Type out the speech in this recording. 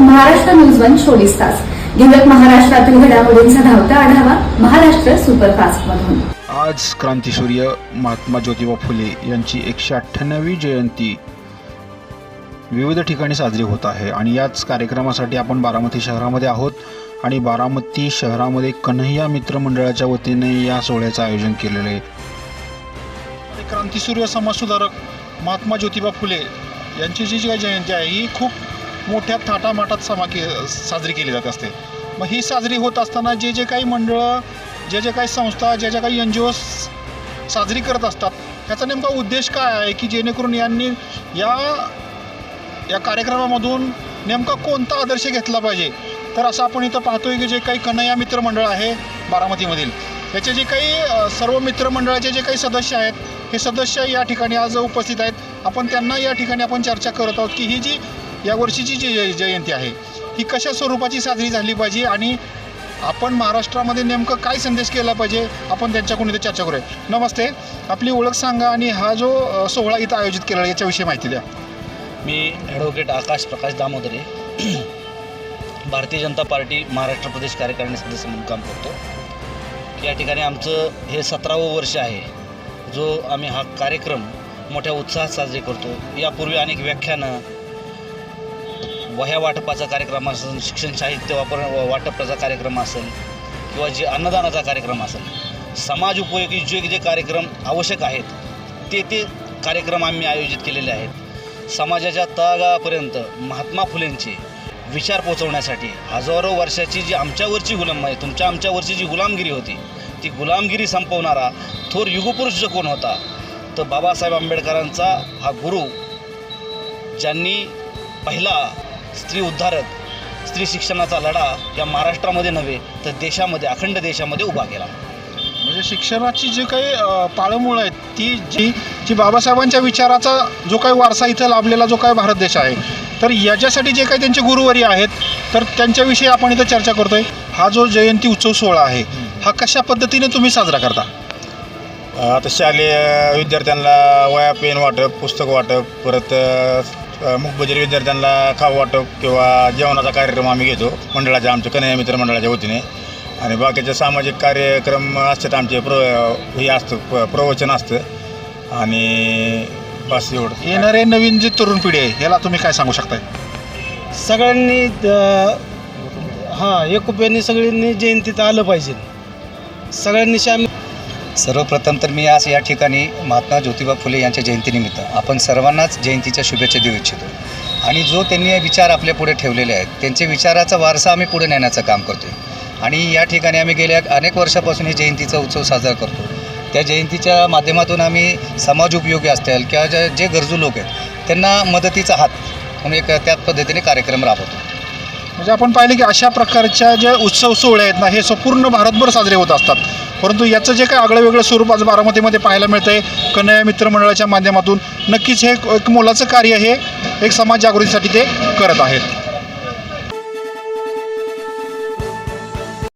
Maharashtra news one चोवीस तास. घेऊयात महाराष्ट्रातील घडामोडींचा धावता आढावा महाराष्ट्र सुपरफास्ट मधून. आज क्रांतीसूर्य महात्मा ज्योतिबा फुले यांची एकशे अठ्ठ्याण्णवी जयंती विविध ठिकाणी साजरी होत आहे आणि याच कार्यक्रमासाठी आपण बारामती शहरामध्ये आहोत आणि बारामती शहरामध्ये कन्हैया मित्र मंडळाच्या वतीने या सोहळ्याचं आयोजन केलेलं आहे. क्रांतीसूर्य समाजसुधारक महात्मा ज्योतिबा फुले यांची जी जी काही जयंती आहे ही खूप मोठ्या थाटामाटात समा के साजरी केली जात असते. मग ही साजरी होत असताना जे जे काही मंडळं जे जे काही संस्था ज्या ज्या काही एन जी ओ साजरी करत असतात ह्याचा नेमका उद्देश काय आहे की जेणेकरून यांनी या या कार्यक्रमामधून नेमका कोणता आदर्श घेतला पाहिजे? तर असं आपण इथं पाहतोय की जे काही कन्हैया मित्रमंडळ आहे बारामतीमधील. याचे जे काही सर्व मित्रमंडळाचे जे काही सदस्य आहेत हे सदस्य या ठिकाणी आज उपस्थित आहेत. आपण त्यांना या ठिकाणी आपण चर्चा करत आहोत की ही जी या वर्षीची जी जय- जयंती आहे ही कशा स्वरूपाची साजरी झाली पाहिजे आणि आपण महाराष्ट्रामध्ये नेमकं काय संदेश केला पाहिजे आपण त्यांच्याकडून इथे चर्चा करूया. नमस्ते आपली ओळख सांगा आणि हा जो सोहळा इथं आयोजित केला आहे, याच्याविषयी माहिती द्या. मी ॲडव्होकेट आकाश प्रकाश दामोदरे भारतीय जनता पार्टी महाराष्ट्र प्रदेश कार्यकारिणी सदस्य म्हणून काम करतो. या ठिकाणी आमचं हे सतरावं वर्ष आहे जो आम्ही हा कार्यक्रम मोठ्या उत्साहात साजरे करतो. यापूर्वी अनेक व्याख्यानं वह्या वाटपाचा कार्यक्रम असेल शिक्षण साहित्य वापर वाटपाचा कार्यक्रम असेल किंवा जे अन्नदानाचा कार्यक्रम असेल समाज उपयोगी जे जे कार्यक्रम आवश्यक आहेत ते ते कार्यक्रम आम्ही आयोजित केलेले आहेत. समाजाच्या तळागाळापर्यंत महात्मा फुलेंचे विचार पोचवण्यासाठी हजारो वर्षाची जी आमच्यावरची गुलाम आहे तुमच्या आमच्यावरची जी गुलामगिरी होती ती गुलामगिरी संपवणारा थोर युगपुरुष जो कोण होता तर बाबासाहेब आंबेडकरांचा हा गुरु ज्यांनी पहिला स्त्री उद्धारक स्त्री शिक्षणाचा लढा या महाराष्ट्रामध्ये नव्हे तर देशामध्ये अखंड देशामध्ये उभा केला. म्हणजे शिक्षणाची जी काही पाळंमुळं आहेत ती जी जी बाबासाहेबांच्या विचाराचा जो काही वारसा इथं लाभलेला जो काही भारत देश आहे तर याच्यासाठी जे काही त्यांचे गुरुवारी आहेत तर त्यांच्याविषयी आपण इथं चर्चा करतोय. हा जो जयंती उत्सव सोहळा आहे हा कशा पद्धतीने तुम्ही साजरा करता? आता शालेय विद्यार्थ्यांना वया पेन वाटप पुस्तक वाटप परत अ, मूकबधिर विद्यार्थ्यांना खाऊ वाटप किंवा जेवणाचा कार्यक्रम आम्ही घेतो मंडळाच्या आमच्या कन्हैया मित्र मंडळाच्या वतीने. आणि बाकीचे सामाजिक कार्यक्रम असतात आमचे प्र हे असतं प- प्रवचन असतं. आणि बस एवढं. येणारे नवीन जी तरुण पिढी आहे याला तुम्ही काय सांगू शकताय? सगळ्यांनी हां एकोप्याने सगळ्यांनी जयंतीत आलं पाहिजे. सगळ्यांनी शामिल सर्वप्रथम तर मी आज या ठिकाणी महात्मा ज्योतिबा फुले यांच्या जयंतीनिमित्त आपण सर्वांनाच जयंतीच्या शुभेच्छा देऊ इच्छितो. आणि जो त्यांनी विचार आपल्या पुढे ठेवलेले आहेत त्यांचे विचाराचा वारसा आम्ही पुढे नेण्याचं काम करतो आणि या ठिकाणी आम्ही गेल्या अनेक वर्षापासून हे जयंतीचा उत्सव साजरा करतो. त्या जयंतीच्या माध्यमातून आम्ही समाज उपयोगी असतील किंवा जे जे गरजू लोक आहेत त्यांना मदतीचा हात म्हणून एक त्या पद्धतीने कार्यक्रम राबवतो. म्हणजे आपण पाहिलं की अशा प्रकारच्या ज्या उत्सव सोहळ्या आहेत ना हे संपूर्ण भारतभर साजरे होत असतात. परंतु याचं जे काही आगळं वेगळं स्वरूप आज बारामतीमध्ये पाहायला मिळतं आहे कन्हैया मित्रमंडळाच्या माध्यमातून नक्कीच हे एक मोलाचं कार्य हे एक समाज जागृतीसाठी ते करत आहेत.